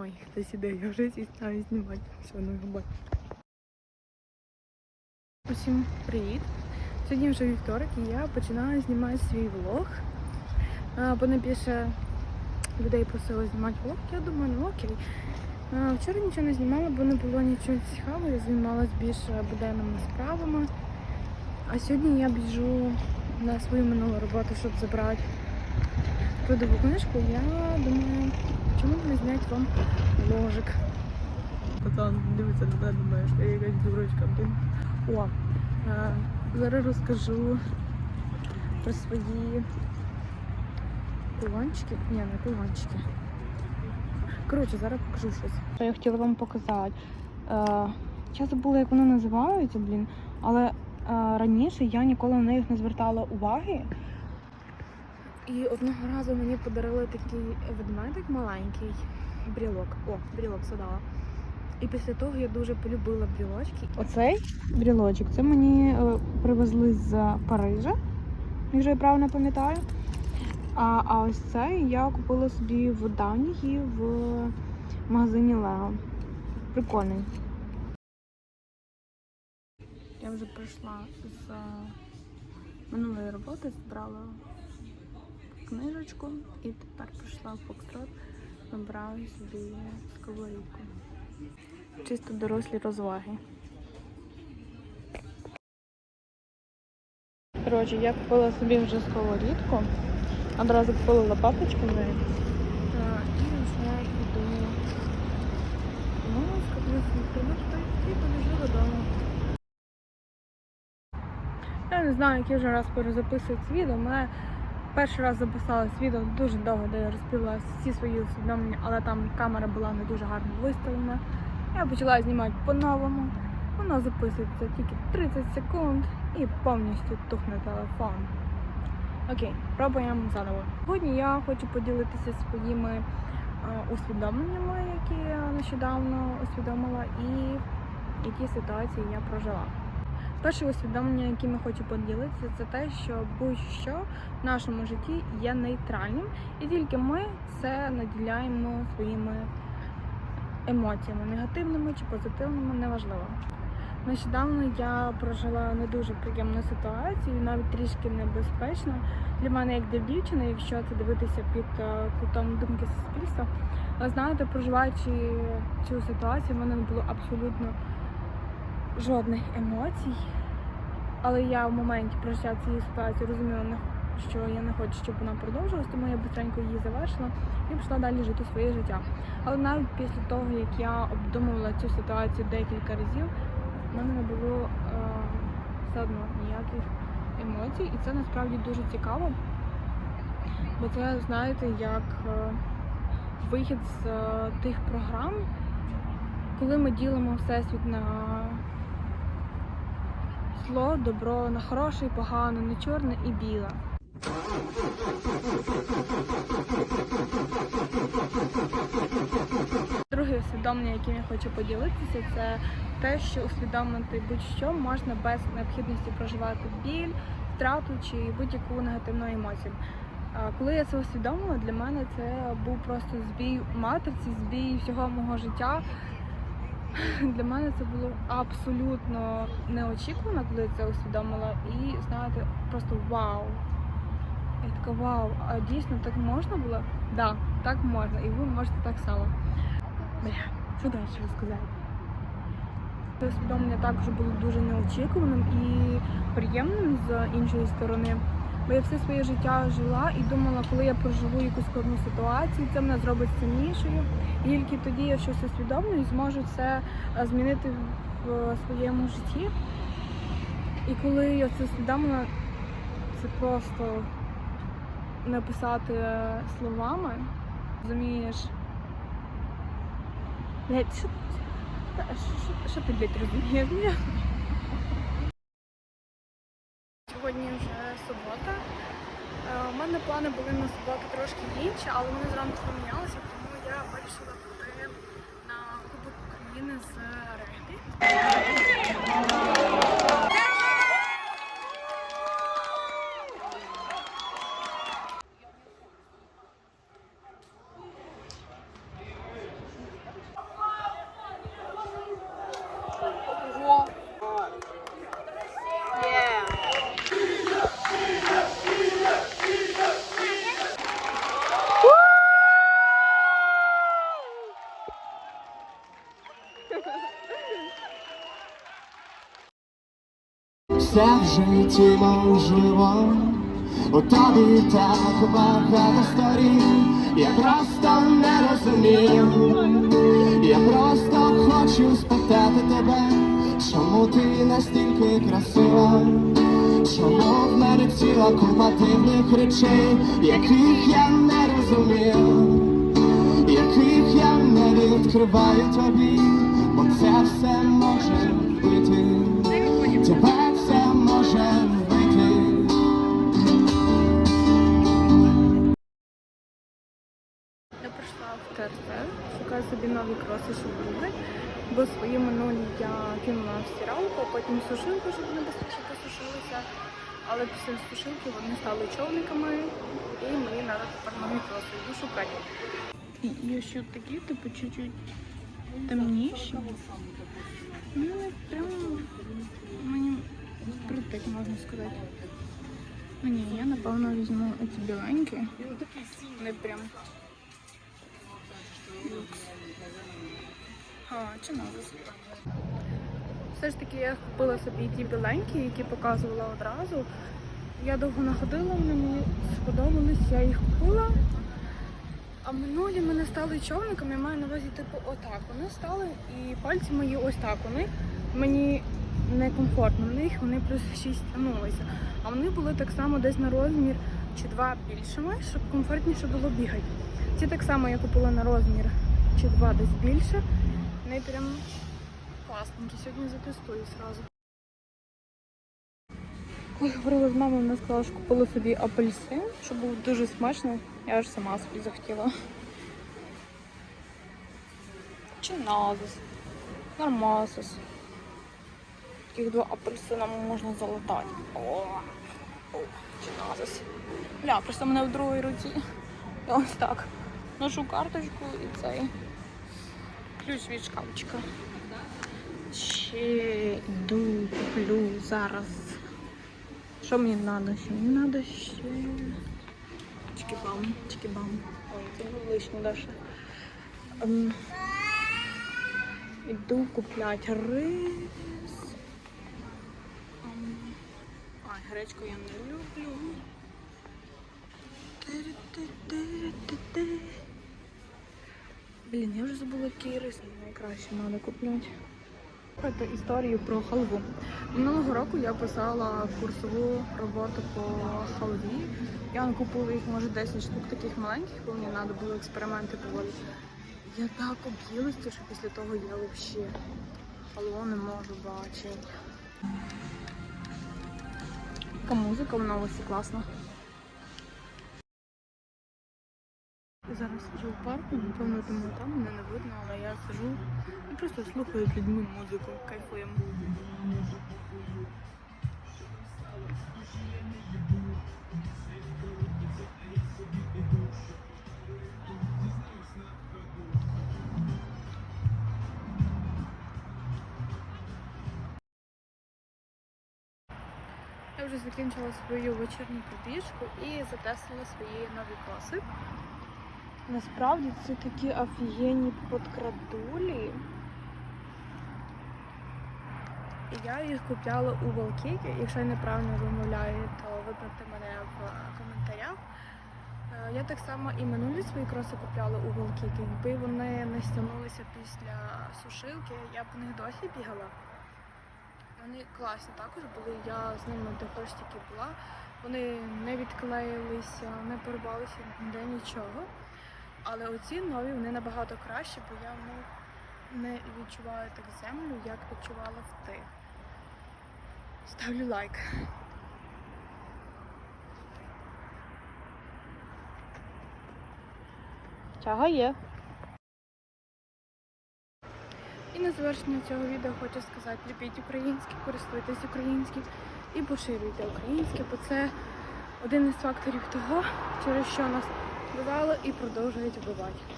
Ой, хтось іде, я вже сідаю знімати. Все, ну його. Усім привіт! Сьогодні вже вівторок і я починаю знімати свій влог. Бо найбільше людей просили знімати влог. Я думаю, ну окей. Вчора нічого не знімала, бо не було нічого цікавого. Я займалася більше буденними справами. А сьогодні я біжу на свою минулу роботу, щоб забрати трудову книжку. Я думаю, чому не зняти вам ложик. Пацан дивиться на тебе, думає, що я якась дурочка, блін. О, е, зараз розкажу про свої кулончики. Ні, не кулончики. Коротше, зараз покажу щось. Що я хотіла вам показати. Е, я забула, як воно називається, блін, але е, раніше я ніколи на них не звертала уваги. І одного разу мені подарили такий ведмедик маленький, брілок. О, брілок задала. І після того я дуже полюбила брілочки. Оцей брілочок це мені е, привезли з Парижа, якщо я правильно пам'ятаю. А, а ось цей я купила собі в Данії в магазині Лего. Прикольний. Я вже прийшла з минулої роботи, збрала книжечку і тепер прийшла в Фокстрот, набрала собі сковорідку. Чисто дорослі розваги. Коротше, я купила собі вже сковорідку, одразу купила лопаточку в неї. Ну. Я не знаю, який вже раз перезаписую це відео. Мене перший раз записала відео дуже довго, де я розповіла всі свої усвідомлення, але там камера була не дуже гарно виставлена. Я почала знімати по-новому. Воно записується тільки 30 секунд і повністю тухне телефон. Окей, пробуємо заново. Сьогодні я хочу поділитися своїми е, усвідомленнями, які я нещодавно усвідомила, і які ситуації я прожила. Перше усвідомлення, яким я хочу поділитися, це те, що будь-що в нашому житті є нейтральним, і тільки ми це наділяємо своїми емоціями, негативними чи позитивними, неважливо. Нещодавно я прожила не дуже приємну ситуацію, навіть трішки небезпечно для мене, як для дівчини, якщо це дивитися під е, кутом думки суспільства. Знаєте, проживаючи цю ситуацію, в мене не було абсолютно жодних емоцій. Але я в моменті прожиття цієї ситуації розуміла, що я не хочу, щоб вона продовжилась, тому я быстренько її завершила і пішла далі жити своє життя. Але навіть після того, як я обдумувала цю ситуацію декілька разів, в мене не було е, все одно ніяких емоцій, і це насправді дуже цікаво. Бо це, знаєте, як е, вихід з е, тих програм, коли ми ділимо всесвіт на зло, добро, на хороше і погане, на чорне і біле. Друге усвідомлення, яким я хочу поділитися, це те, що усвідомити будь-що можна без необхідності проживати біль, втрату чи будь-яку негативну емоцію. Коли я це усвідомила, для мене це був просто збій матриці, збій всього мого життя. Для мене це було абсолютно неочікувано, коли це усвідомила. І знаєте, просто вау. Я така вау, а дійсно так можна було? Да, так можна, і ви можете так само. Бля, що далі розказати? Це усвідомлення також було дуже неочікуваним і приємним з іншої сторони. Бо я все своє життя жила і думала, коли я проживу якусь складну ситуацію, це мене зробить сильнішою. І тільки тоді я щось усвідомлю і зможу це е, змінити в е, своєму житті. І коли я це усвідомила, це просто написати е, словами. Розумієш? Що, що, що ти, блядь, розумієш? Ні? Сьогодні вже субота. Е, У мене плани були на суботу трошки інші, але вони зранку помінялися, тому я вирішила піти на Кубок України з регбі. Все в житті можливо, у тобі так багато сторін, я просто не розумію, я просто хочу спитати тебе, чому ти настільки красива, чому в мене ціла купа дивних речей, яких я не розумію, яких я не відкриваю тобі, бо це все може вбити. Тебе Я прийшла в ТРТ, шукаю собі нові кроси, щоб були. Бо свої минулі я кинула в стиралку, потім сушилку, щоб вони швидше посушилися. Але після сушилки вони стали човниками, і мені треба тепер нові кроси. Йду шукати. І є ще такі, типу, чуть-чуть темніші. Ну, прям впритик, можна сказати. Ну ні, я напевно візьму оці біленькі. Вони прям. А, чи назис? Все ж таки я купила собі ті біленькі, які показувала одразу. Я довго находила, вони мені сподобались, я їх купила. А минулі мене стали човниками, я маю на увазі, типу, отак. Вони стали і пальці мої ось так. Вони мені некомфортно в них, вони плюс 6 тягнулися. А вони були так само десь на розмір чи два більшими, щоб комфортніше було бігати. Ці так само я купила на розмір чи два десь більше. Вони прям класненькі. Сьогодні затестую зразу. Коли говорила з мамою, вона сказала, що купила собі апельсин, що був дуже смачно. Я аж сама собі захотіла. Чи назис. Нормасис. Таких два апельсина можна залатати. О, о. Бля, просто мене в другій руці. Я ось так. Ношу карточку і цей ключ від шкафчика. Ще йду, куплю зараз. Що мені треба ще? Мені треба ще. Чики-бам, чики-бам. Ой, це було лишнє даже. Ем, Іду купляти рис. Гречку я не люблю. Блін, я вже забула, який рис найкраще треба купляти. Це історію про халву. Минулого року я писала курсову роботу по халві. Я купила їх, може, 10 штук таких маленьких, бо мені треба було експерименти проводити. Я так об'їлася, що після того я взагалі халву не можу бачити. Така музика в новості класна. Зараз сиджу в парку, напевно, тому там мене не видно, але я сиджу і просто слухаю з людьми музику, кайфуємо. Вже закінчила свою вечірню пробіжку і затестила свої нові кроси. Насправді це такі офігенні подкрадулі. Я їх купляла у Волкікі. Якщо я неправильно вимовляю, то виправте мене в коментарях. Е, Я так само і минулі свої кроси купляла у Волкікі. Якби вони не стягнулися після сушилки, я б них досі бігала. Вони класні також були. Я з ними також тільки була. Вони не відклеїлися, не порвалися ніде нічого. Але оці нові вони набагато кращі, бо я не відчуваю так землю, як відчувала в тих. Ставлю лайк. Чага є. Завершення цього відео хочу сказати, любіть українське, користуйтесь українським і поширюйте українське, бо це один із факторів того, через що нас вбивало і продовжують вбивати.